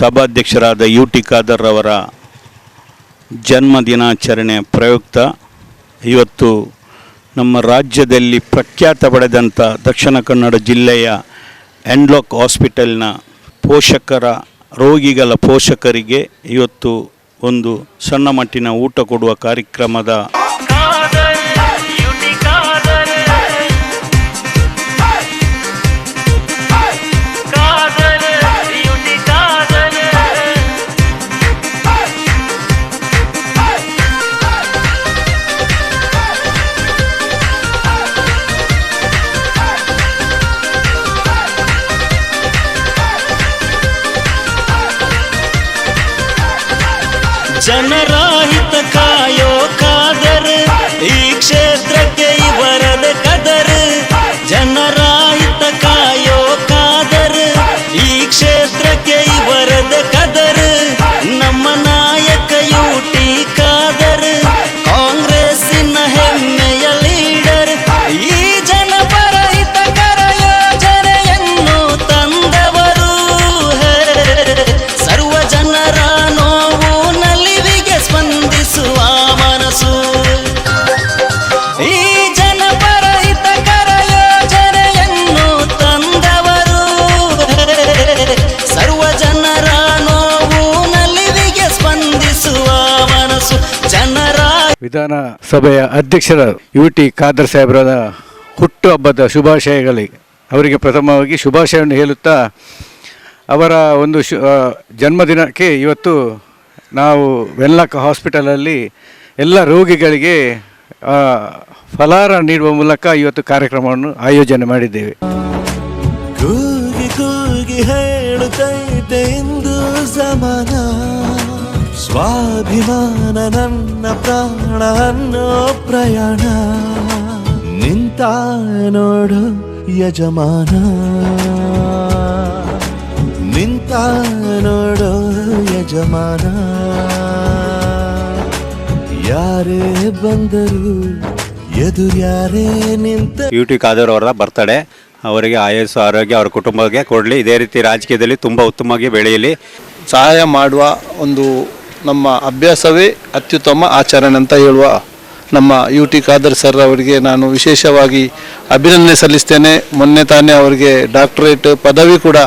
ಸಭಾಧ್ಯಕ್ಷರಾದ U T Khader ಅವರ ಜನ್ಮ ದಿನಾಚರಣೆ ಪ್ರಯುಕ್ತ ಇವತ್ತು ನಮ್ಮ ರಾಜ್ಯದಲ್ಲಿ ಪ್ರಖ್ಯಾತ ಪಡೆದಂಥ ದಕ್ಷಿಣ ಕನ್ನಡ ಜಿಲ್ಲೆಯ ಎಂಡ್ಲಾಕ್ ಹಾಸ್ಪಿಟಲ್ನ ಪೋಷಕರ, ರೋಗಿಗಳ ಪೋಷಕರಿಗೆ ಇವತ್ತು ಒಂದು ಸಣ್ಣ ಮಟ್ಟಿನ ಊಟ ಕೊಡುವ ಕಾರ್ಯಕ್ರಮದ జనరాహిత ವಿಧಾನಸಭೆಯ ಅಧ್ಯಕ್ಷರ ಯು ಟಿ ಖಾದರ್ ಸಾಹೇಬರ ಹುಟ್ಟುಹಬ್ಬದ ಶುಭಾಶಯಗಳಿಗೆ ಅವರಿಗೆ ಪ್ರಥಮವಾಗಿ ಶುಭಾಶಯವನ್ನು ಹೇಳುತ್ತಾ, ಅವರ ಒಂದು ಶು ಜನ್ಮದಿನಕ್ಕೆ ಇವತ್ತು ನಾವು ವೆನ್ಲಾಕ್ ಹಾಸ್ಪಿಟಲಲ್ಲಿ ಎಲ್ಲ ರೋಗಿಗಳಿಗೆ ಫಲಾರ ನೀಡುವ ಮೂಲಕ ಇವತ್ತು ಕಾರ್ಯಕ್ರಮವನ್ನು ಆಯೋಜನೆ ಮಾಡಿದ್ದೇವೆ. ಕೂಗಿ ಕೂಗಿ ಹೇಳುತ್ತೈತೆ ಸ್ವಾಭಿಮಾನ ನನ್ನ ಪ್ರಾಣ ಅನ್ನೋ ಪ್ರಯಾಣ. ನಿಂತ ನೋಡು ಯಜಮಾನ. ನಿಂತ ನೋಡು ಯಜಮಾನ. ಯಾರೇ ಬಂದರು ಎದುರ್ಯಾರೇ ನಿಂತ ಯು ಟಿ ಖಾದರ್ ಅವರ ಬರ್ತಡೆ. ಅವರಿಗೆ ಆಯಸ್ಸು ಆರೋಗ್ಯ ಅವರ ಕುಟುಂಬಕ್ಕೆ ಕೊಡಲಿ. ಇದೇ ರೀತಿ ರಾಜಕೀಯದಲ್ಲಿ ತುಂಬ ಉತ್ತಮವಾಗಿ ಬೆಳೆಯಲಿ. ಸಹಾಯ ಮಾಡುವ ಒಂದು ನಮ್ಮ ಅಭ್ಯಾಸವೇ ಅತ್ಯುತ್ತಮ ಆಚರಣೆ ಅಂತ ಹೇಳುವ ನಮ್ಮ ಯು ಟಿ ಖಾದರ್ ಸರ್ ಅವರಿಗೆ ನಾನು ವಿಶೇಷವಾಗಿ ಅಭಿನಂದನೆ ಸಲ್ಲಿಸ್ತೇನೆ. ಮೊನ್ನೆ ತಾನೇ ಅವರಿಗೆ ಡಾಕ್ಟರೇಟ್ ಪದವಿ ಕೂಡ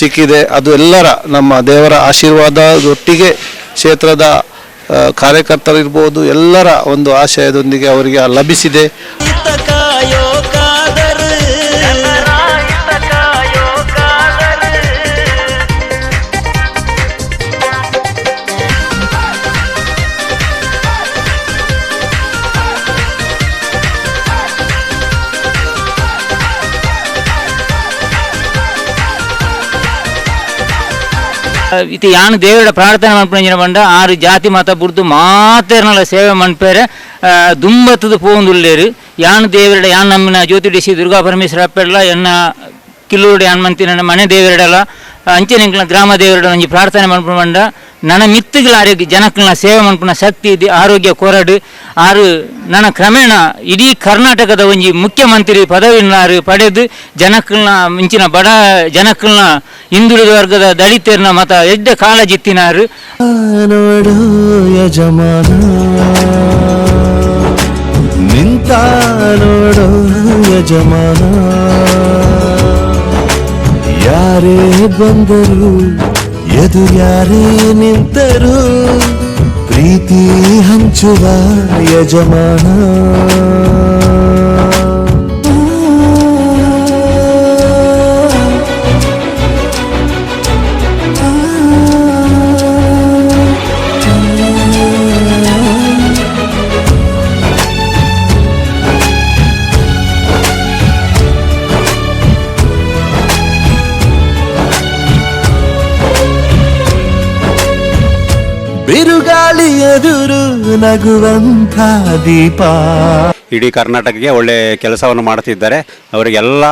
ಸಿಕ್ಕಿದೆ. ಅದು ಎಲ್ಲರ ನಮ್ಮ ದೇವರ ಆಶೀರ್ವಾದದೊಟ್ಟಿಗೆ ಕ್ಷೇತ್ರದ ಕಾರ್ಯಕರ್ತರಿರ್ಬೋದು ಎಲ್ಲರ ಒಂದು ಆಶಯದೊಂದಿಗೆ ಅವರಿಗೆ ಲಭಿಸಿದೆ. ಇದು ಯಾನು ದೇವರ ಪ್ರಾರ್ಥನೆ ಮನ್ಪುಂಜಿನ ಬಂಡ ಆರು ಜಾತಿ ಮತ ಬುರ್ದು ಮಾತೆರ್ನಲ ಸೇವೆ ಮನ್ಪೇರೆ ಆ, ದುಂಬತ್ತದ ಪೋಂದುಲ್ಲೇರು ಯಾನು ದೇವರಡ ಯಾನ್ ನಮ್ಮಿನ ಜ್ಯೋತಿಡಿಸಿ ದುರ್ಗಾ ಪರಮೇಶ್ವರ ಅಪ್ಪೆಲ್ಲ ಎನ್ನ ಕಿಲ್ಲೂರು ಹನುಮಂತಿನ ಮಂತಿನ ಮನೆ ದೇವರಡಲ ಅಂಚೆನೆಂಕ್ಲ ಗ್ರಾಮ ದೇವರಡ ಒಂಜಿ ಪ್ರಾರ್ಥನೆ ಮನ್ಪುನ ಪಂಡ ನನ್ನ ಮಿತ್ತುಗಳ ಆರೋಗ್ಯ ಜನಕ್ಕಲ್ನ ಸೇವೆ ಮನ್ಪುನ ಶಕ್ತಿ ಇದೆ ಆರೋಗ್ಯ ಕೊರಡು. ಆರು, ನನ್ನ ಕ್ರಮೇಣ ಇಡೀ ಕರ್ನಾಟಕದ ಒಂಜಿ ಮುಖ್ಯಮಂತ್ರಿ ಪದವಿನಾರು ಪಡೆದು, ಜನಕ್ಕಲ್ನ ಮಿಂಚಿನ ಬಡ ಜನಕ್ಕಲ್ನ ಹಿಂದುಳಿದ ವರ್ಗದ ದಲಿತರನ್ನ ಮತ ಎಡ್ಡೆ ಕಾಳಜಿತ್ತಿನಾರು. ನಿಂತ ನೋಡು ಯಜಮಾನ. ಯಾರೇ ಬಂದರು ಎದುರ್ಯಾರೇ ನಿಂತರು ಪ್ರೀತಿ ಹಂಚುವ ಯಜಮಾನ ಬಿರುಗಾಳಿ ಎದುರು ನಗುವಂಥ ದೀಪ. ಇಡೀ ಕರ್ನಾಟಕಕ್ಕೆ ಒಳ್ಳೆ ಕೆಲಸವನ್ನು ಮಾಡುತ್ತಿದ್ದಾರೆ. ಅವರಿಗೆಲ್ಲ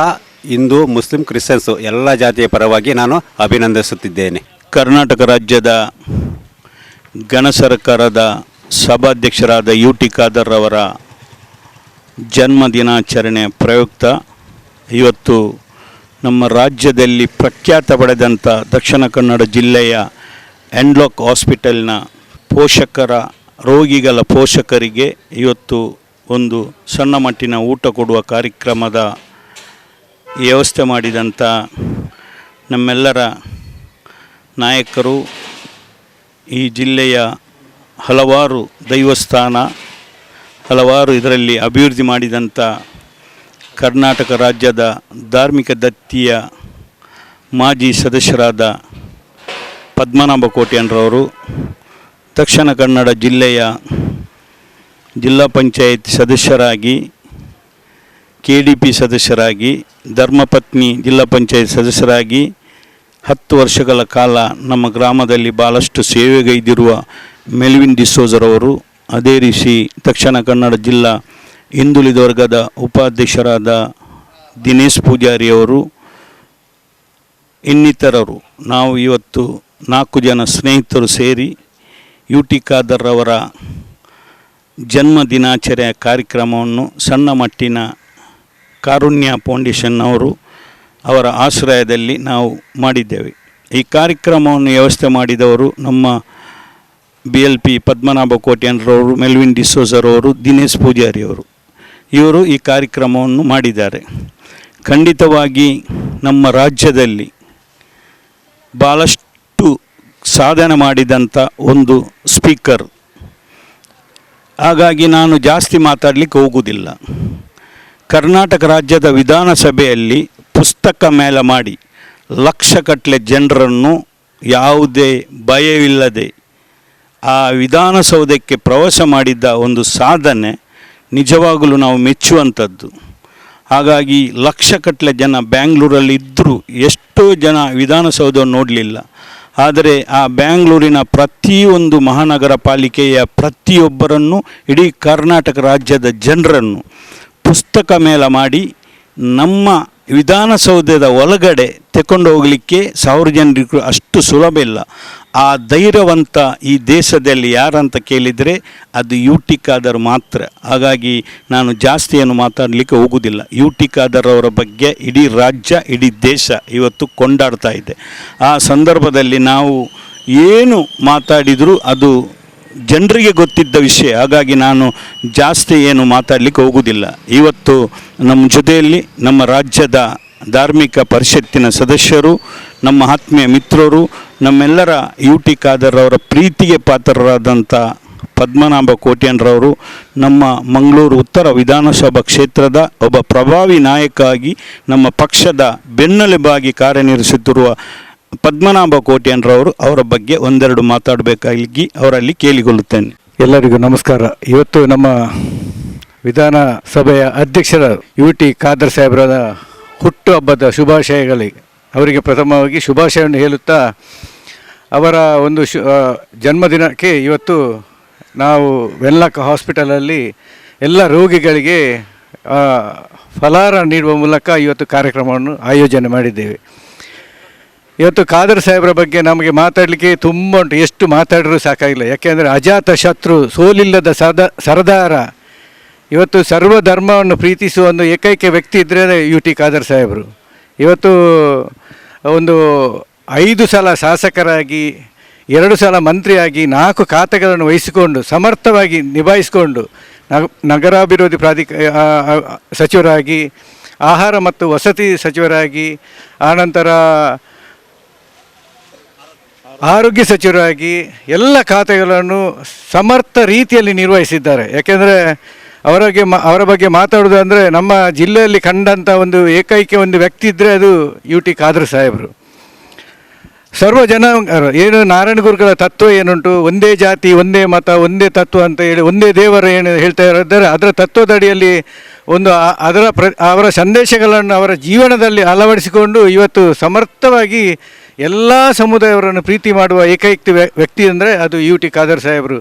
ಹಿಂದೂ ಮುಸ್ಲಿಂ ಕ್ರಿಶ್ಚಿಯನ್ಸು ಎಲ್ಲ ಜಾತಿಯ ಪರವಾಗಿ ನಾನು ಅಭಿನಂದಿಸುತ್ತಿದ್ದೇನೆ. ಕರ್ನಾಟಕ ರಾಜ್ಯದ ಗಣ ಸರ್ಕಾರದ ಸಭಾಧ್ಯಕ್ಷರಾದ ಯು ಟಿ ಖಾದರ್ ಅವರ ಜನ್ಮ ದಿನಾಚರಣೆ ಪ್ರಯುಕ್ತ ಇವತ್ತು ನಮ್ಮ ರಾಜ್ಯದಲ್ಲಿ ಪ್ರಖ್ಯಾತ ಪಡೆದಂಥ ದಕ್ಷಿಣ ಕನ್ನಡ ಜಿಲ್ಲೆಯ ಎಂಡ್ಲಾಕ್ ಹಾಸ್ಪಿಟಲ್ನ ಪೋಷಕರ, ರೋಗಿಗಳ ಪೋಷಕರಿಗೆ ಇವತ್ತು ಒಂದು ಸಣ್ಣ ಮಟ್ಟಿನ ಊಟ ಕೊಡುವ ಕಾರ್ಯಕ್ರಮದ ವ್ಯವಸ್ಥೆ ಮಾಡಿದಂಥ ನಮ್ಮೆಲ್ಲರ ನಾಯಕರು ಈ ಜಿಲ್ಲೆಯ ಹಲವಾರು ದೈವಸ್ಥಾನ, ಹಲವಾರು ಇದರಲ್ಲಿ ಅಭಿವೃದ್ಧಿ ಮಾಡಿದಂಥ ಕರ್ನಾಟಕ ರಾಜ್ಯದ ಧಾರ್ಮಿಕ ದತ್ತಿಯ ಮಾಜಿ ಸದಸ್ಯರಾದ ಪದ್ಮನಾಭ ಕೋಟ್ಯಾನ್ರವರು ದಕ್ಷಿಣ ಕನ್ನಡ ಜಿಲ್ಲೆಯ ಜಿಲ್ಲಾ ಪಂಚಾಯತ್ ಸದಸ್ಯರಾಗಿ ಕೆ ಡಿ ಪಿ ಸದಸ್ಯರಾಗಿ, ಧರ್ಮಪತ್ನಿ ಜಿಲ್ಲಾ ಪಂಚಾಯತ್ ಸದಸ್ಯರಾಗಿ ಹತ್ತು ವರ್ಷಗಳ ಕಾಲ ನಮ್ಮ ಗ್ರಾಮದಲ್ಲಿ ಭಾಳಷ್ಟು ಸೇವೆಗೈದಿರುವ ಮೆಲ್ವಿನ್ ಡಿಸೋಜರವರು, ಅದೇ ರೀತಿ ದಕ್ಷಿಣ ಕನ್ನಡ ಜಿಲ್ಲಾ ಹಿಂದುಳಿದ ವರ್ಗದ ಉಪಾಧ್ಯಕ್ಷರಾದ ದಿನೇಶ್ ಪೂಜಾರಿಯವರು, ಇನ್ನಿತರರು. ನಾವು ಇವತ್ತು ನಾಲ್ಕು ಜನ ಸ್ನೇಹಿತರು ಸೇರಿ ಯು ಟಿ ಖಾದರ್ ಅವರ ಜನ್ಮ ದಿನಾಚರಣೆಯ ಕಾರ್ಯಕ್ರಮವನ್ನು ಸಣ್ಣ ಮಟ್ಟಿನ ಕಾರುಣ್ಯ ಫೌಂಡೇಶನ್ ಅವರು ಅವರ ಆಶ್ರಯದಲ್ಲಿ ನಾವು ಮಾಡಿದ್ದೇವೆ. ಈ ಕಾರ್ಯಕ್ರಮವನ್ನು ವ್ಯವಸ್ಥೆ ಮಾಡಿದವರು ನಮ್ಮ ಬಿ ಎಲ್ ಪಿ ಪದ್ಮನಾಭ ಕೋಟ್ಯಾನ್ರವರು, ಮೆಲ್ವಿನ್ ಡಿಸೋಜರ್ ಅವರು ದಿನೇಶ್ ಪೂಜಾರಿ ಅವರು ಇವರು ಈ ಕಾರ್ಯಕ್ರಮವನ್ನು ಮಾಡಿದ್ದಾರೆ. ಖಂಡಿತವಾಗಿ ನಮ್ಮ ರಾಜ್ಯದಲ್ಲಿ ಭಾಳಷ್ಟು ಸಾಧನೆ ಮಾಡಿದಂಥ ಒಂದು ಸ್ಪೀಕರ್. ಹಾಗಾಗಿ ನಾನು ಜಾಸ್ತಿ ಮಾತಾಡಲಿಕ್ಕೆ ಹೋಗುವುದಿಲ್ಲ ಕರ್ನಾಟಕ ರಾಜ್ಯದ ವಿಧಾನಸಭೆಯಲ್ಲಿ ಪುಸ್ತಕ ಮೇಲೆ ಮಾಡಿ ಲಕ್ಷಗಟ್ಟಲೆ ಜನರನ್ನು ಯಾವುದೇ ಭಯವಿಲ್ಲದೆ ಆ ವಿಧಾನಸೌಧಕ್ಕೆ ಪ್ರವಾಸ ಮಾಡಿದ್ದ ಒಂದು ಸಾಧನೆ ನಿಜವಾಗಲೂ ನಾವು ಮೆಚ್ಚುವಂಥದ್ದು. ಹಾಗಾಗಿ ಲಕ್ಷಗಟ್ಟಲೆ ಜನ ಬ್ಯಾಂಗ್ಳೂರಲ್ಲಿ ಇದ್ದರೂ ಎಷ್ಟೋ ಜನ ವಿಧಾನಸೌಧವನ್ನು ನೋಡಲಿಲ್ಲ. ಆದರೆ ಆ ಬ್ಯಾಂಗ್ಳೂರಿನ ಪ್ರತಿಯೊಂದು ಮಹಾನಗರ ಪಾಲಿಕೆಯ ಪ್ರತಿಯೊಬ್ಬರನ್ನು, ಇಡೀ ಕರ್ನಾಟಕ ರಾಜ್ಯದ ಜನರನ್ನು ಪುಸ್ತಕ ಮೇಳ ಮಾಡಿ ನಮ್ಮ ವಿಧಾನಸೌಧದ ಒಳಗಡೆ ತೆಕೊಂಡು ಹೋಗಲಿಕ್ಕೆ ಸಾವಿರ ಜನರಿಗೂ ಅಷ್ಟು ಸುಲಭ ಇಲ್ಲ. ಆ ಧೈರ್ಯವಂತ ಈ ದೇಶದಲ್ಲಿ ಯಾರಂತ ಕೇಳಿದರೆ ಅದು ಯು ಟಿ ಖಾದರ್ ಮಾತ್ರ. ಹಾಗಾಗಿ ನಾನು ಜಾಸ್ತಿಯನ್ನು ಮಾತಾಡಲಿಕ್ಕೆ ಹೋಗುವುದಿಲ್ಲ ಯು ಟಿ ಖಾದರ್ ಅವರ ಬಗ್ಗೆ ಇಡೀ ರಾಜ್ಯ, ಇಡೀ ದೇಶ ಇವತ್ತು ಕೊಂಡಾಡ್ತಾ ಇದೆ. ಆ ಸಂದರ್ಭದಲ್ಲಿ ನಾವು ಏನು ಮಾತಾಡಿದರೂ ಅದು ಜನರಿಗೆ ಗೊತ್ತಿದ್ದ ವಿಷಯ. ಹಾಗಾಗಿ ನಾನು ಜಾಸ್ತಿ ಏನು ಮಾತಾಡಲಿಕ್ಕೆ ಹೋಗುವುದಿಲ್ಲ ಇವತ್ತು ನಮ್ಮ ಜೊತೆಯಲ್ಲಿ ನಮ್ಮ ರಾಜ್ಯದ ಧಾರ್ಮಿಕ ಪರಿಷತ್ತಿನ ಸದಸ್ಯರು, ನಮ್ಮ ಆತ್ಮೀಯ ಮಿತ್ರರು, ನಮ್ಮೆಲ್ಲರ ಯು ಟಿ ಖಾದರ್ ಅವರ ಪ್ರೀತಿಗೆ ಪಾತ್ರರಾದಂಥ ಪದ್ಮನಾಭ ಕೋಟ್ಯಾನ್ರವರು ನಮ್ಮ ಮಂಗಳೂರು ಉತ್ತರ ವಿಧಾನಸಭಾ ಕ್ಷೇತ್ರದ ಒಬ್ಬ ಪ್ರಭಾವಿ ನಾಯಕ ಆಗಿ ನಮ್ಮ ಪಕ್ಷದ ಬೆನ್ನೆಲುಬಾಗಿ ಕಾರ್ಯನಿರ್ವಹಿಸುತ್ತಿರುವ ಪದ್ಮನಾಭ ಕೋಟ್ಯನ್ರವರು ಅವರ ಬಗ್ಗೆ ಒಂದೆರಡು ಮಾತಾಡಬೇಕಾಗಿ ಅವರಲ್ಲಿ ಕೇಳಿಕೊಳ್ಳುತ್ತೇನೆ. ಎಲ್ಲರಿಗೂ ನಮಸ್ಕಾರ. ಇವತ್ತು ನಮ್ಮ ವಿಧಾನಸಭೆಯ ಅಧ್ಯಕ್ಷರ ಯು ಟಿ ಖಾದರ್ ಸಾಹೇಬರ ಹುಟ್ಟುಹಬ್ಬದ ಶುಭಾಶಯಗಳಿಗೆ, ಅವರಿಗೆ ಪ್ರಥಮವಾಗಿ ಶುಭಾಶಯವನ್ನು ಹೇಳುತ್ತಾ, ಅವರ ಒಂದು ಶು ಜನ್ಮದಿನಕ್ಕೆ ಇವತ್ತು ನಾವು ವೆನ್ಲಾಕ್ ಹಾಸ್ಪಿಟಲಲ್ಲಿ ಎಲ್ಲ ರೋಗಿಗಳಿಗೆ ಫಲಾರ ನೀಡುವ ಮೂಲಕ ಇವತ್ತು ಕಾರ್ಯಕ್ರಮವನ್ನು ಆಯೋಜನೆ ಮಾಡಿದ್ದೇವೆ. ಇವತ್ತು ಖಾದರ್ ಸಾಹೇಬರ ಬಗ್ಗೆ ನಮಗೆ ಮಾತಾಡಲಿಕ್ಕೆ ತುಂಬ ಉಂಟು. ಎಷ್ಟು ಮಾತಾಡಿದ್ರು ಸಾಕಾಗಿಲ್ಲ. ಯಾಕೆಂದರೆ ಅಜಾತ ಶತ್ರು, ಸೋಲಿಲ್ಲದ ಸರದಾರ. ಇವತ್ತು ಸರ್ವ ಧರ್ಮವನ್ನು ಪ್ರೀತಿಸುವ ಒಂದು ಏಕೈಕ ವ್ಯಕ್ತಿ ಇದ್ದರೆ ಯು ಟಿ ಖಾದರ್ ಸಾಹೇಬರು. ಇವತ್ತು ಒಂದು ಐದು ಸಲ ಶಾಸಕರಾಗಿ, ಎರಡು ಸಲ ಮಂತ್ರಿಯಾಗಿ, ನಾಲ್ಕು ಖಾತೆಗಳನ್ನು ವಹಿಸಿಕೊಂಡು, ಸಮರ್ಥವಾಗಿ ನಿಭಾಯಿಸಿಕೊಂಡು, ನಗ- ನಗರಾಭಿವೃದ್ಧಿ ಪ್ರಾಧಿಕ ಸಚಿವರಾಗಿ, ಆಹಾರ ಮತ್ತು ವಸತಿ ಸಚಿವರಾಗಿ, ಆನಂತರ ಆರೋಗ್ಯ ಸಚಿವರಾಗಿ ಎಲ್ಲ ಖಾತೆಗಳನ್ನು ಸಮರ್ಥ ರೀತಿಯಲ್ಲಿ ನಿರ್ವಹಿಸಿದ್ದಾರೆ. ಯಾಕೆಂದರೆ ಅವರಿಗೆ ಅವರ ಬಗ್ಗೆ ಮಾತಾಡೋದು ಅಂದರೆ ನಮ್ಮ ಜಿಲ್ಲೆಯಲ್ಲಿ ಕಂಡಂಥ ಒಂದು ಏಕೈಕ ಒಂದು ವ್ಯಕ್ತಿ ಇದ್ದರೆ ಅದು ಯು ಟಿ ಖಾದರ್ ಸಾಹೇಬರು. ಸರ್ವ ಜನ ಏನು ನಾರಾಯಣ ಗುರುಗಳ ತತ್ವ ಏನುಂಟು? ಒಂದೇ ಜಾತಿ, ಒಂದೇ ಮತ, ಒಂದೇ ತತ್ವ ಅಂತ ಹೇಳಿ, ಒಂದೇ ದೇವರು ಏನು ಹೇಳ್ತಾ ಇದ್ದಾರೆ, ಅದರ ತತ್ವದಡಿಯಲ್ಲಿ ಒಂದು ಅದರ ಪ್ರ, ಅವರ ಸಂದೇಶಗಳನ್ನು ಅವರ ಜೀವನದಲ್ಲಿ ಅಳವಡಿಸಿಕೊಂಡು ಇವತ್ತು ಸಮರ್ಥವಾಗಿ ಎಲ್ಲ ಸಮುದಾಯವರನ್ನು ಪ್ರೀತಿ ಮಾಡುವ ಏಕೈಕ ವ್ಯ- ವ್ಯಕ್ತಿ ಅಂದರೆ ಅದು ಯು ಟಿ ಖಾದರ್ ಸಾಹೇಬರು.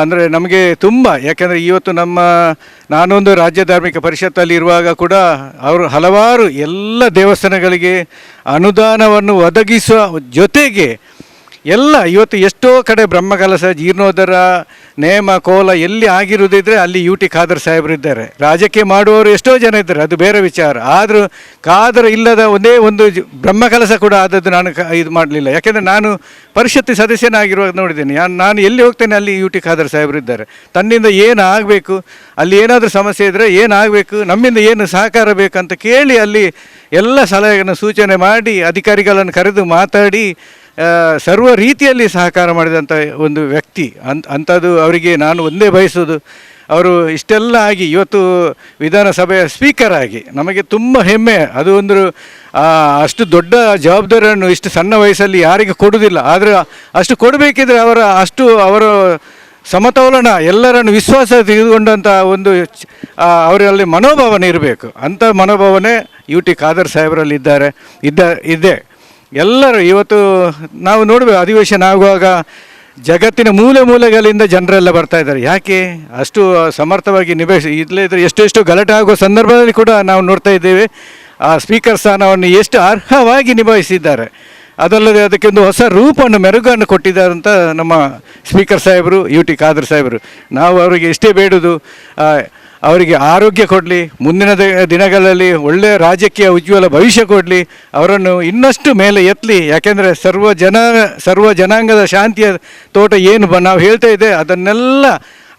ಅಂದರೆ ನಮಗೆ ತುಂಬ, ಯಾಕೆಂದರೆ ಇವತ್ತು ನಮ್ಮ, ನಾನೊಂದು ರಾಜ್ಯ ಧಾರ್ಮಿಕ ಪರಿಷತ್ತಲ್ಲಿ ಇರುವಾಗ ಕೂಡ ಅವರು ಹಲವಾರು ಎಲ್ಲ ದೇವಸ್ಥಾನಗಳಿಗೆ ಅನುದಾನವನ್ನು ಒದಗಿಸುವ ಜೊತೆಗೆ ಎಲ್ಲ ಇವತ್ತು ಎಷ್ಟೋ ಕಡೆ ಬ್ರಹ್ಮಕಲಸ ಜೀರ್ಣೋದರ, ನೇಮ, ಕೋಲ ಎಲ್ಲಿ ಆಗಿರುವುದಿದ್ರೆ ಅಲ್ಲಿ ಯು ಟಿ ಖಾದರ್ ಸಾಹೇಬರು ಇದ್ದಾರೆ. ರಾಜಕೀಯ ಮಾಡುವವರು ಎಷ್ಟೋ ಜನ ಇದ್ದಾರೆ, ಅದು ಬೇರೆ ವಿಚಾರ. ಆದರೂ ಖಾದರ್ ಇಲ್ಲದ ಒಂದೇ ಒಂದು ಬ್ರಹ್ಮಕಲಸ ಕೂಡ ಆದದ್ದು ನಾನು ಇದು ಮಾಡಲಿಲ್ಲ. ಯಾಕೆಂದರೆ ನಾನು ಪರಿಷತ್ತಿ ಸದಸ್ಯನಾಗಿರುವಾಗ ನೋಡಿದ್ದೇನೆ. ನಾನು ಎಲ್ಲಿ ಹೋಗ್ತೇನೆ ಅಲ್ಲಿ ಯು ಟಿ ಖಾದರ್ ಸಾಹೇಬರು ಇದ್ದಾರೆ. ತನ್ನಿಂದ ಏನು ಆಗಬೇಕು, ಅಲ್ಲಿ ಏನಾದರೂ ಸಮಸ್ಯೆ ಇದ್ದರೆ ಏನಾಗಬೇಕು ನಮ್ಮಿಂದ ಏನು ಸಹಕಾರ ಬೇಕಂತ ಕೇಳಿ ಅಲ್ಲಿ ಎಲ್ಲ ಸಲಹೆಗಳನ್ನು ಸೂಚನೆ ಮಾಡಿ, ಅಧಿಕಾರಿಗಳನ್ನು ಕರೆದು ಮಾತಾಡಿ ಸರ್ವ ರೀತಿಯಲ್ಲಿ ಸಹಕಾರ ಮಾಡಿದಂಥ ಒಂದು ವ್ಯಕ್ತಿ, ಅಂತ ಅವರಿಗೆ ನಾನು ಒಂದೇ ಬಯಸೋದು ಅವರು ಇಷ್ಟೆಲ್ಲ ಆಗಿ ಇವತ್ತು ವಿಧಾನಸಭೆಯ ಸ್ಪೀಕರ್ ಆಗಿ ನಮಗೆ ತುಂಬ ಹೆಮ್ಮೆ. ಅದು ಒಂದು ಅಷ್ಟು ದೊಡ್ಡ ಜವಾಬ್ದಾರಿಯನ್ನು ಇಷ್ಟು ಸಣ್ಣ ವಯಸ್ಸಲ್ಲಿ ಯಾರಿಗೆ ಕೊಡುವುದಿಲ್ಲ. ಆದರೆ ಅಷ್ಟು ಕೊಡಬೇಕಿದ್ರೆ ಅವರ ಅಷ್ಟು ಅವರ ಸಮತೋಲನ, ಎಲ್ಲರನ್ನು ವಿಶ್ವಾಸ ತೆಗೆದುಕೊಂಡಂಥ ಒಂದು ಅವರಲ್ಲಿ ಮನೋಭಾವನೆ ಇರಬೇಕು. ಅಂಥ ಮನೋಭಾವನೆ ಯು ಟಿ ಖಾದರ್ ಸಾಹೇಬರಲ್ಲಿ ಇದ್ದಾರೆ ಇದ್ದ, ಇದೆ. ಎಲ್ಲರೂ ಇವತ್ತು ನಾವು ನೋಡುವ ಅಧಿವೇಶನ ಆಗುವಾಗ ಜಗತ್ತಿನ ಮೂಲೆ ಮೂಲೆಗಳಿಂದ ಜನರೆಲ್ಲ ಬರ್ತಾ ಇದ್ದಾರೆ. ಯಾಕೆ? ಅಷ್ಟು ಸಮರ್ಥವಾಗಿ ನಿಭಾಯಿಸಿ ಇಲ್ಲೇ ಇದ್ರೆ ಎಷ್ಟು ಎಷ್ಟು ಗಲಾಟೆ ಆಗುವ ಸಂದರ್ಭದಲ್ಲಿ ಕೂಡ ನಾವು ನೋಡ್ತಾ ಇದ್ದೇವೆ. ಆ ಸ್ಪೀಕರ್ ಸ್ಥಾನವನ್ನು ಎಷ್ಟು ಅರ್ಹವಾಗಿ ನಿಭಾಯಿಸಿದ್ದಾರೆ. ಅದಲ್ಲದೆ ಅದಕ್ಕೆ ಒಂದು ಹೊಸ ರೂಪವನ್ನು ಮೆರುಗನ್ನು ಕೊಟ್ಟಿದ್ದಾರೆ ಅಂತ ನಮ್ಮ ಸ್ಪೀಕರ್ ಸಾಹೇಬರು ಯು ಟಿ ಖಾದರ್ ಸಾಹೇಬರು. ನಾವು ಅವರಿಗೆ ಇಷ್ಟೇ ಬೇಡುವುದು ಆ, ಅವರಿಗೆ ಆರೋಗ್ಯ ಕೊಡಲಿ, ಮುಂದಿನ ದಿನಗಳಲ್ಲಿ ಒಳ್ಳೆಯ ರಾಜಕೀಯ ಉಜ್ವಲ ಭವಿಷ್ಯ ಕೊಡಲಿ, ಅವರನ್ನು ಇನ್ನಷ್ಟು ಮೇಲೆ ಎತ್ತಲಿ ಯಾಕೆಂದರೆ ಸರ್ವ ಜನ, ಸರ್ವ ಜನಾಂಗದ ಶಾಂತಿಯ ತೋಟ ಏನು ಬ, ನಾವು ಹೇಳ್ತಾ ಇದ್ದೆ ಅದನ್ನೆಲ್ಲ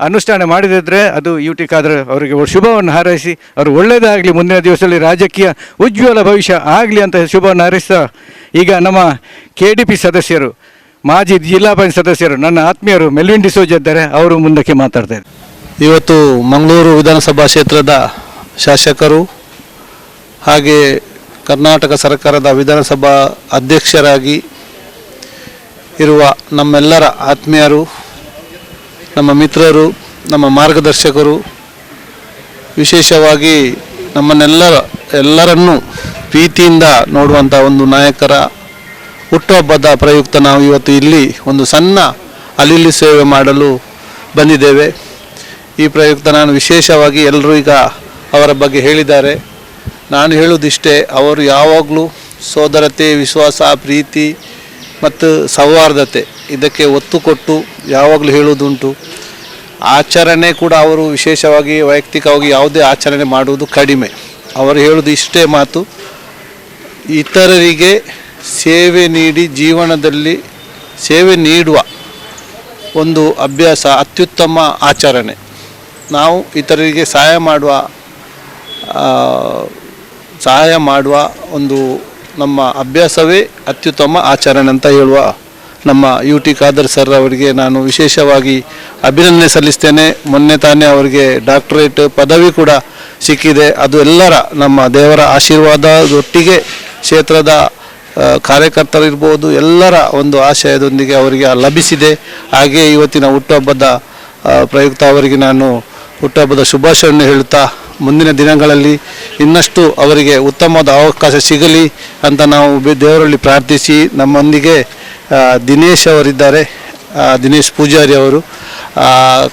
ಅನುಷ್ಠಾನ ಮಾಡಿದಿದ್ರೆ ಅದು ಯು ಟಿ ಖಾದರ್ ಅವರಿಗೆ ಶುಭವನ್ನು ಹಾರೈಸಿ, ಅವರು ಒಳ್ಳೆಯದಾಗಲಿ ಮುಂದಿನ ದಿವಸದಲ್ಲಿ ರಾಜಕೀಯ ಉಜ್ವಲ ಭವಿಷ್ಯ ಆಗಲಿ ಅಂತ ಶುಭವನ್ನು ಹಾರೈಸ್ತಾ. ಈಗ ನಮ್ಮ ಕೆ ಡಿ ಪಿ ಸದಸ್ಯರು, ಮಾಜಿ ಜಿಲ್ಲಾ ಪಂಚಾಯತ್ ಸದಸ್ಯರು, ನನ್ನ ಆತ್ಮೀಯರು ಮೆಲ್ವಿನ್ ಡಿಸೋಜ್ ಇದ್ದಾರೆ, ಅವರು ಮುಂದಕ್ಕೆ ಮಾತಾಡ್ತಾ ಇವತ್ತು ಮಂಗಳೂರು ವಿಧಾನಸಭಾ ಕ್ಷೇತ್ರದ ಶಾಸಕರು ಹಾಗೆ ಕರ್ನಾಟಕ ಸರ್ಕಾರದ ವಿಧಾನಸಭಾ ಅಧ್ಯಕ್ಷರಾಗಿ ಇರುವ ನಮ್ಮೆಲ್ಲರ ಆತ್ಮೀಯರು, ನಮ್ಮ ಮಿತ್ರರು, ನಮ್ಮ ಮಾರ್ಗದರ್ಶಕರು, ವಿಶೇಷವಾಗಿ ನಮ್ಮನ್ನೆಲ್ಲರ, ಎಲ್ಲರನ್ನೂ ಪ್ರೀತಿಯಿಂದ ನೋಡುವಂಥ ಒಂದು ನಾಯಕರ ಹುಟ್ಟುಹಬ್ಬದ ಪ್ರಯುಕ್ತ ನಾವು ಇವತ್ತು ಇಲ್ಲಿ ಒಂದು ಸಣ್ಣ ಅಲಿಲಿ ಸೇವೆ ಮಾಡಲು ಬಂದಿದ್ದೇವೆ. ಈ ಪ್ರಯುಕ್ತ ನಾನು ವಿಶೇಷವಾಗಿ ಎಲ್ಲರೂ ಈಗ ಅವರ ಬಗ್ಗೆ ಹೇಳಿದ್ದಾರೆ. ನಾನು ಹೇಳುವುದಿಷ್ಟೇ, ಅವರು ಯಾವಾಗಲೂ ಸೋದರತೆ, ವಿಶ್ವಾಸ, ಪ್ರೀತಿ ಮತ್ತು ಸೌಹಾರ್ದತೆ ಇದಕ್ಕೆ ಒತ್ತು ಕೊಟ್ಟು ಯಾವಾಗಲೂ ಹೇಳುವುದುಂಟು. ಆಚರಣೆ ಕೂಡ ಅವರು ವಿಶೇಷವಾಗಿ ವೈಯಕ್ತಿಕವಾಗಿ ಯಾವುದೇ ಆಚರಣೆ ಮಾಡುವುದು ಕಡಿಮೆ. ಅವರು ಹೇಳುವುದು ಇಷ್ಟೇ ಮಾತು. ಇತರರಿಗೆ ಸೇವೆ ನೀಡಿ ಜೀವನದಲ್ಲಿ ಸೇವೆ ನೀಡುವ ಒಂದು ಅಭ್ಯಾಸ ಅತ್ಯುತ್ತಮ ಆಚರಣೆ. ನಾವು ಇತರರಿಗೆ ಸಹಾಯ ಮಾಡುವ ಸಹಾಯ ಮಾಡುವ ಒಂದು ನಮ್ಮ ಅಭ್ಯಾಸವೇ ಅತ್ಯುತ್ತಮ ಆಚರಣೆ ಅಂತ ಹೇಳುವ ನಮ್ಮ ಯು ಟಿ ಖಾದರ್ ಸರ್ ಅವರಿಗೆ ನಾನು ವಿಶೇಷವಾಗಿ ಅಭಿನಂದನೆ ಸಲ್ಲಿಸ್ತೇನೆ. ಮೊನ್ನೆ ತಾನೇ ಅವರಿಗೆ ಡಾಕ್ಟರೇಟ್ ಪದವಿ ಕೂಡ ಸಿಕ್ಕಿದೆ. ಅದು ಎಲ್ಲರ ನಮ್ಮ ದೇವರ ಆಶೀರ್ವಾದದೊಟ್ಟಿಗೆ ಕ್ಷೇತ್ರದ ಕಾರ್ಯಕರ್ತರಿರ್ಬೋದು ಎಲ್ಲರ ಒಂದು ಆಶಯದೊಂದಿಗೆ ಅವರಿಗೆ ಲಭಿಸಿದೆ. ಹಾಗೆ ಇವತ್ತಿನ ಹುಟ್ಟುಹಬ್ಬದ ಪ್ರಯುಕ್ತ ಅವರಿಗೆ ನಾನು ಹುಟ್ಟುಹಬ್ಬದ ಶುಭಾಶಯವನ್ನು ಹೇಳುತ್ತಾ ಮುಂದಿನ ದಿನಗಳಲ್ಲಿ ಇನ್ನಷ್ಟು ಅವರಿಗೆ ಉತ್ತಮವಾದ ಅವಕಾಶ ಸಿಗಲಿ ಅಂತ ನಾವು ದೇವರಲ್ಲಿ ಪ್ರಾರ್ಥಿಸಿ ನಮ್ಮೊಂದಿಗೆ ದಿನೇಶ್ ಅವರಿದ್ದಾರೆ ದಿನೇಶ್ ಪೂಜಾರಿ ಅವರು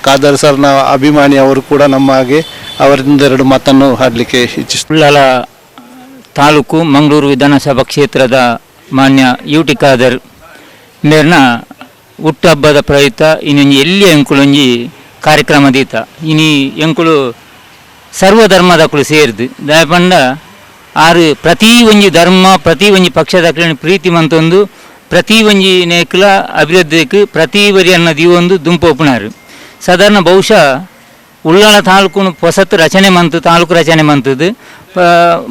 ಖಾದರ್ ಸರ್ನ ಅಭಿಮಾನಿ ಅವರು ಕೂಡ ನಮ್ಮ ಹಾಗೆ ಅವರಿಂದ ಎರಡು ಮಾತನ್ನು ಹಾಡಲಿಕ್ಕೆ ಇಚ್ಛಿಸ್ತಾರೆ ಉಳ್ಳಾಲ ತಾಲೂಕು ಮಂಗಳೂರು ವಿಧಾನಸಭಾ ಕ್ಷೇತ್ರದ ಮಾನ್ಯ ಯು ಟಿ ಖಾದರ್ ಮೇರ್ನ ಹುಟ್ಟುಹಬ್ಬದ ಪ್ರಯುಕ್ತ ಇನ್ನೊಂದು ಎಲ್ಲಿ ಎಂಕುಳೊಂಜಿ ಕಾರ್ಯಕ್ರಮ ದೀತ ಇನಿ ಎಂಕುಳು ಸರ್ವಧರ್ಮದಕ್ಕಳು ಸೇರಿದು. ದಯಪಂಡ ಆರು ಪ್ರತಿ ಒಂಜಿ ಧರ್ಮ, ಪ್ರತಿ ಒಂಜಿ ಪಕ್ಷದ ಪ್ರೀತಿ ಮಂತೊಂದು, ಪ್ರತಿ ಒಂಜಿ ನೇಕಲ ಅಭಿವೃದ್ಧಿಗೆ ಪ್ರತಿ ಅನ್ನ ದೀವೊಂದು ದುಂಪೋಪುನಾರು ಸಾಧಾರಣ ಬಹುಶಃ ಉಳ್ಳಾಳ ತಾಲೂಕು ಹೊಸತು ರಚನೆ ಮಂತು ತಾಲೂಕು ರಚನೆ ಮಂತದ್ದು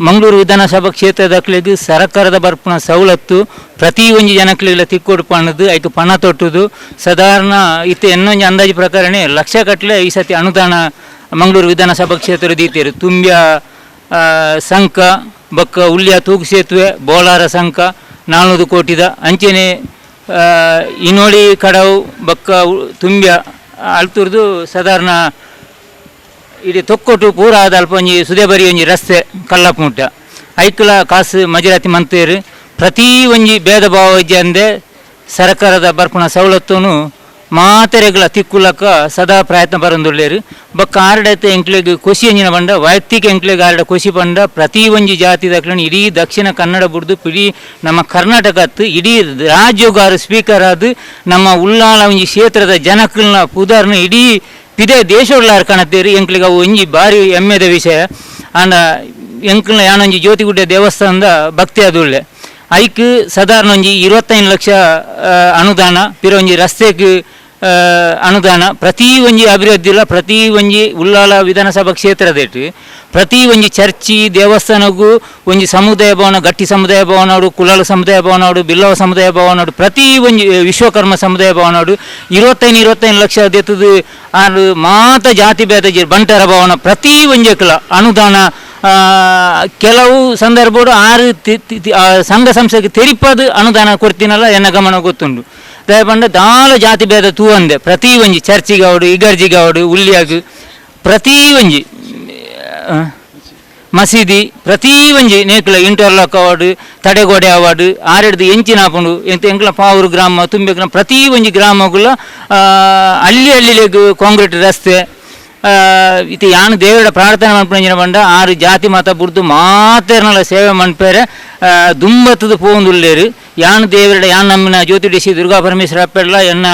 ಮಂಗಳೂರು ವಿಧಾನಸಭಾ ಕ್ಷೇತ್ರದಕ್ಲಿಗೆ ಸರ್ಕಾರದ ಬರ್ಪುನ ಸವಲತ್ತು ಪ್ರತಿ ಒಂಜಿ ಜನಕ್ಕೆಲ್ಲ ತಿಕ್ಕೊಡು ಪಣದು ಆಯ್ತು ಪಣ ತೊಟ್ಟುದು. ಸಾಧಾರಣ ಇತ್ತು ಎನ್ನೊಂಜಿ ಅಂದಾಜು ಪ್ರಕಾರನೇ ಲಕ್ಷ ಕಟ್ಟಲೆ ಈ ಸತಿ ಅನುದಾನ ಮಂಗಳೂರು ವಿಧಾನಸಭಾ ಕ್ಷೇತ್ರ ದೀತಿರು ತುಂಬ್ಯ ಸಂಕ, ಬೊಕ್ಕ ಉಳ್ಳಿಯ ತೂಗು ಸೇತುವೆ, ಬೋಳಾರ ಸಂಕ, ನಾಲ್ನೂರು ಕೋಟಿದ ಅಂಚೆನೆ ಇನೋಳಿ ಕಡವು, ಬಕ್ಕ ತುಂಬ್ಯ, ಅಳ್ತುರ್ದು ಸಾಧಾರಣ ಇಡೀ ತೊಕ್ಕೊಟ್ಟು ಪೂರ ಆದ ಅಲ್ಪ ಒಂಜಿ ಸುದೇ ಬರಿ ಒಂಜಿ ರಸ್ತೆ ಕಲ್ಲಪ್ಪ ಐಕ್ಲ ಕಾಸು ಮಜರಾತಿ ಮಂತೇರು ಪ್ರತಿ ಒಂಜಿ ಭೇದ ಭಾವ ಇಜ್ಜೆ ಅಂದೆ ಸರ್ಕಾರದ ಬರ್ಪಣ ಸವಲತ್ತುನು ಮಾತೆರೆಗಳ ತಿಕ್ಕುಲಕ ಸದಾ ಪ್ರಯತ್ನ ಬರಂದುಳ್ಳೇರು. ಬೊಕ್ಕ ಆರಡತೆ ಎಂಕ್ಲೆಗ್ ಖುಷಿ ಅಂಜಿನ ಬಂಡ, ವೈಯಕ್ತಿಕ ಎಂಕ್ಲೆಗ್ ಆರಡ ಖುಷಿ ಬಂಡ, ಪ್ರತಿ ಒಂಜಿ ಜಾತಿ ದಕ್ಷಿಣ ಇಡೀ ದಕ್ಷಿಣ ಕನ್ನಡ ಬುಡ್ದು ಇಡೀ ನಮ್ಮ ಕರ್ನಾಟಕತ್ತು ಇಡೀ ರಾಜ್ಯಗಾರ ಸ್ಪೀಕರ್ ಆದು ನಮ್ಮ ಉಳ್ಳಾಳ ಒಂಜಿ ಕ್ಷೇತ್ರದ ಜನಕ್ಕಳನ್ನ ಪುದರ್ನ ಇಡೀ ದೇಶೊಳ್ಳಾರ್ ಕಾಣತ್ತೇರಿ. ಎಂಕ್ಲಿಗೆ ಅವು ಒಂಜಿ ಬಾರಿ ಹೆಮ್ಮೆದ ವಿಷಯ. ಆಂಡ ಎಂಕ್ಲ ಯಾನೊಂಜಿ ಜ್ಯೋತಿಗುಡ್ಡ ದೇವಸ್ಥಾನದ ಭಕ್ತಿ ಅದುಳ್ಳೆ. ಐಕ್ ಸಾಧಾರಣ ಒಂಜಿ ಇರುವತ್ತೈದು ಲಕ್ಷ ಅನುದಾನ ಪಿರ ಒಂಜಿ ರಸ್ತೆಗ್ ಅನುದಾನ ಪ್ರತಿ ಒಂಜಿ ಅಭಿವೃದ್ಧಿಲ ಪ್ರತಿ ಒಂಜಿ ಉಳ್ಳಾಲ ವಿಧಾನಸಭಾ ಕ್ಷೇತ್ರದೆಟ್ ಪ್ರತಿ ಒಂಜಿ ಚರ್ಚಿ ದೇವಸ್ಥಾನಗೂ ಒಂಜಿ ಸಮುದಾಯ ಭವನ ಗಟ್ಟಿ ಸಮುದಾಯ ಭವನಡು ಕುಲಾಲ ಸಮುದಾಯ ಭವನಡು ಬಿಲ್ಲವ ಸಮುದಾಯ ಭವನಡು ಪ್ರತಿ ಒಂಜಿ ವಿಶ್ವಕರ್ಮ ಸಮುದಾಯ ಭವನಡು ಇರುವತ್ತೈದು ಇರುವತ್ತೈದು ಲಕ್ಷ ದೆತ್ತದು ಆರು ಮಾತ ಜಾತಿ ಭೇದ ಬಂಟರ ಭವನ ಪ್ರತಿ ಒಂಜಕ್ಕಲ ಅನುದಾನ ಆ, ಕೆಲವು ಸಂದರ್ಭಡು ಆರು ಸಂಘ ಸಂಸ್ಥೆಗೆ ತೆರಿಪದು ಅನುದಾನ ಕೊಡ್ತೀನಲ್ಲ ಎನ್ನ ಗಮನ ಗೊತ್ತುಂಡು ದಯಪಂಡ ದಾಲ ಜಾತಿ ಭೇದ ತೂವಂದೆ ಪ್ರತಿ ಒಂಜಿ ಚರ್ಚಿಗೌಡು ಇಗರ್ಜಿಗೌಡು ಉಳ್ಳಿಯಾಗು ಪ್ರತಿ ಒಂಜಿ ಮಸೀದಿ, ಪ್ರತಿ ಒಂಜಿ ನೇಕ್ಲ ಇಂಟರ್ಲಾಕ್ ಅವಾರ್ಡ್ ತಡೆಗೋಡೆ ಅವಾರ್ಡ್ ಆರೆಡ್ದು ಎಂಚಿನ ಆಪುಂಡು ಎಂತ ಎಂಕ್ಲ ಪಾವೂರು ಗ್ರಾಮ ತುಂಬೆ ಗ್ರಾಮ ಪ್ರತಿ ಒಂಜಿ ಗ್ರಾಮಗುಲ ಅಲ್ಲಿ ಹಳ್ಳಿಲೆಗ್ ಕಾಂಕ್ರೀಟ್ ರಸ್ತೆ ಇದು ಯಾನು ದೇವರ ಪ್ರಾರ್ಥನೆ ಮನ್ಪುಂಜಿನ ಬಂಡ ಆರು ಜಾತಿ ಮತ ಬುರ್ದು ಮಾತೇರ್ನಲ ಸೇವೆ ಮನ್ಪೇರೆ ದುಂಬತ್ತದು ಪೋಂದುಲ್ಲೇರು ಯಾನು ದೇವರ ಯಾನ್ ನಮ್ಮಿನ ಜ್ಯೋತಿಡಿಸಿ ದುರ್ಗಾ ಪರಮೇಶ್ವರ ಅಪ್ಪೆಲ್ಲ ಎನ್ನ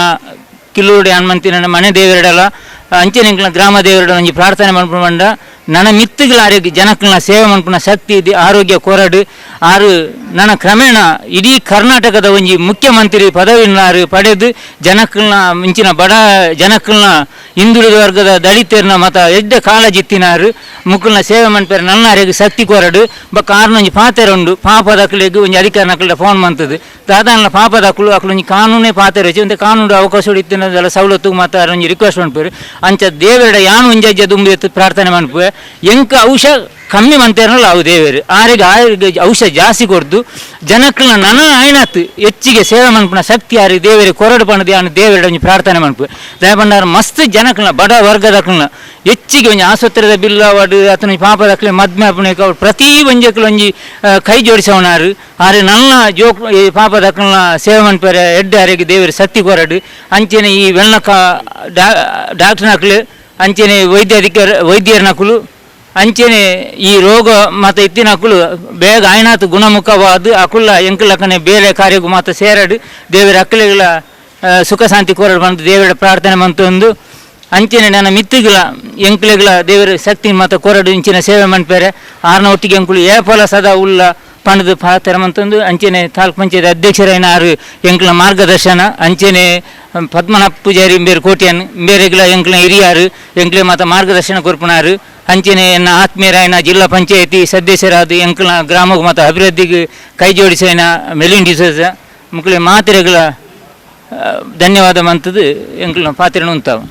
ಕಿಲ್ಲೂಡಿ ಹನುಮಂತಿನ ಮನೆ ದೇವರಡಲ್ಲ, ಅಂಚೆ ಎಂಕ್ಲ ಗ್ರಾಮ ದೇವರಡ ಒಂಜಿ ಪ್ರಾರ್ಥನೆ ಮನ್ಪುನ ಬಂಡ ನನ್ನ ಮಿತ್ತುಗಳ ಆರೋಗ್ಯ ಜನಕ್ಕಲ್ನ ಸೇವೆ ಮನ್ಪುನ ಶಕ್ತಿ ಆರೋಗ್ಯ ಕೊರಡು. ಆರು, ನನ್ನ ಕ್ರಮೇಣ ಇಡೀ ಕರ್ನಾಟಕದ ಒಂಜಿ ಮುಖ್ಯಮಂತ್ರಿ ಪದವಿನಾರು ಪಡೆದು ಜನಕ್ಕಲ್ನ ಮಿಂಚಿನ ಬಡ ಜನಕ್ಕಲ್ನ ಹಿಂದುಳಿದ ವರ್ಗದ ದಲಿತರನ್ನ ಮತ ಎಡ್ಡೆ ಕಾಲ ಜಿತ್ತಿನಾರು ಮುಕ್ಕಲ್ನ ಸೇವೆ ಮನ್ಪೇರೆ ನನ್ನ ಆರೋಗ್ಯ ಶಕ್ತಿ ಕೊರಡು. ಬಕ್ಕ ಆರ್ನೊಂಜಿ ಪಾತೆರ ಉಂಡು ಪಾಪ ಒಂಜಿ ಅಧಿಕಾರ ನಕ್ಕಳ ಫೋನ್ ಮಂತದ್ದು ದಾದಾನ ಪಾಪ ದಕ್ಕಲು ಅಕ್ಕಳೊಂಜಿ ಕಾನೂನೇ ಪಾತೆರ ಹೆಚ್ಚು ಅಂತ ಕಾನೂನು ಅವಕಾಶ ಇತ್ತಿನದೆಲ್ಲ ಸವಲತ್ತು ಮತ್ತು ಒಂಜಿ ರಿಕ್ವೆಸ್ಟ್ ಮನ್ಪೇರು. ಅಂಚ ದೇವರಡ ಯಾನು ಒಂಜಿ ಅಜ್ಜ ದುಂಬಿ ಪ್ರಾರ್ಥನೆ ಮನ್ಪುವೆ. ಎಂಕ ಔಷ ಕಮ್ಮಿ ಮಂತೇರಲ್ಲ ಅವು ದೇವರು. ಆರಿಗೆ ಆರಿಗೆ ಔಷಧ ಜಾಸ್ತಿ ಕೊಡ್ದು ಜನಕ್ಕಲ್ನ ನನ್ನ ಆಯ್ನತ್ತು ಹೆಚ್ಚಿಗೆ ಸೇವೆ ಮನ್ಪುನ ಶಕ್ತಿ ಆರಿ ದೇವರಿಗೆ ಕೊರಡು ಪಣದ ದೇವರ ಪ್ರಾರ್ಥನೆ ಮನ್ಪು. ದಯಪಂಡಾರ ಮಸ್ತ್ ಜನಕ್ಕಲ್ನ ಬಡ ವರ್ಗದಕ್ಕಲ್ನ ಹೆಚ್ಚಿಗೆ ಒಂಜಿ ಆಸ್ಪತ್ರೆದ ಬಿಲ್ ಅವಾರ್ಡ್ ಅತನ ಪಾಪದಕ್ಲೆ ಮದ್ಮೆ ಅಪ್ಪಣೆ ಪ್ರತಿ ಒಂಜಕ್ಕಲು ಒಂಜಿ ಕೈ ಜೋಡಿಸವನಾರು. ಆರೆ ನನ್ನ ಜೋಕ್, ಈ ಪಾಪದಕ್ಕಲ್ನ ಸೇವೆ ಮನ್ಪೇರೆ ಎಡ್ಡೆ ಆರಿಗೆ ದೇವರ ಸತ್ತಿ ಕೊರಡು. ಅಂಚೆನೆ ಈ ವೆಣ್ಣಕ ಡಾಕ್ಟರ್ ನಕ್ಲು ಅಂಚೆನೆ ವೈದ್ಯರ ನಕಲು ಅಂಚೆನೆ ಈ ರೋಗ ಮತ್ತು ಇತ್ತಿನ ಅಕುಲು, ಬೇಗ ಆಯ್ನಾತು ಗುಣಮುಖವಾದ ಅಕುಲ್ಲ ಎಂಕುಲಕ್ಕನೆ ಬೇರೆ ಕಾರ್ಯಗೂ ಮಾತ್ರ ಸೇರಡು. ದೇವರ ಅಕ್ಕಲಿಗಳ ಸುಖ ಶಾಂತಿ ಕೋರಡು ಬಂದು ದೇವರ ಪ್ರಾರ್ಥನೆ ಮಂತೊಂದು ಅಂಚಿನ ನನ್ನ ಮಿತ್ತಿಗಳ ಎಂಕ್ಲೆಗಳ ದೇವರ ಶಕ್ತಿ ಮತ್ತು ಕೋರಡು, ಇಂಚಿನ ಸೇವೆ ಮನ್ಪೇರೆ ಆರ್ನ ಒಟ್ಟಿಗೆ ಎಂಕುಲು ಏಪಲ ಸದಾ ಉಲ್ಲ ಪಣದು ಪಾತ್ರ ಮಂತೊಂದು ಅಂಚೆನೆ ತಾಲೂಕ್ ಪಂಚಾಯತ್ ಅಧ್ಯಕ್ಷರೈನ ಆರು ಎಂಕ್ಲ ಮಾರ್ಗದರ್ಶನ. ಅಂಚೆನೆ ಪದ್ಮನಾಭ ಪೂಜಾರಿ ಬೇರೆ ಕೋಟ್ಯನ್ ಬೇರೆಗಳ ಎಂಕ್ಲ ಹಿರಿಯಾರು, ಎಂಕ್ಲೆ ಮಾತ ಮಾರ್ಗದರ್ಶನ ಕೊರ್ಪುನಾರು. ಎನ್ನ ಆತ್ಮೀಯರಾಯನ, ಜಿಲ್ಲಾ ಪಂಚಾಯಿತಿ ಸದಸ್ಯರಾದ ಎಂಕಲ ಗ್ರಾಮ ಮತ್ತು ಅಭಿವೃದ್ಧಿಗೆ ಕೈ ಜೋಡಿಸೈನ ಮೆಲಿಂಡಿಸೋಸ ಮುಕ್ಲೆ ಮಾತ್ರೆಗಳ ಧನ್ಯವಾದ ಮಂತದ್ದು ಎಂಕಲ ಪಾತ್ರೆನ ಉಂತಾವು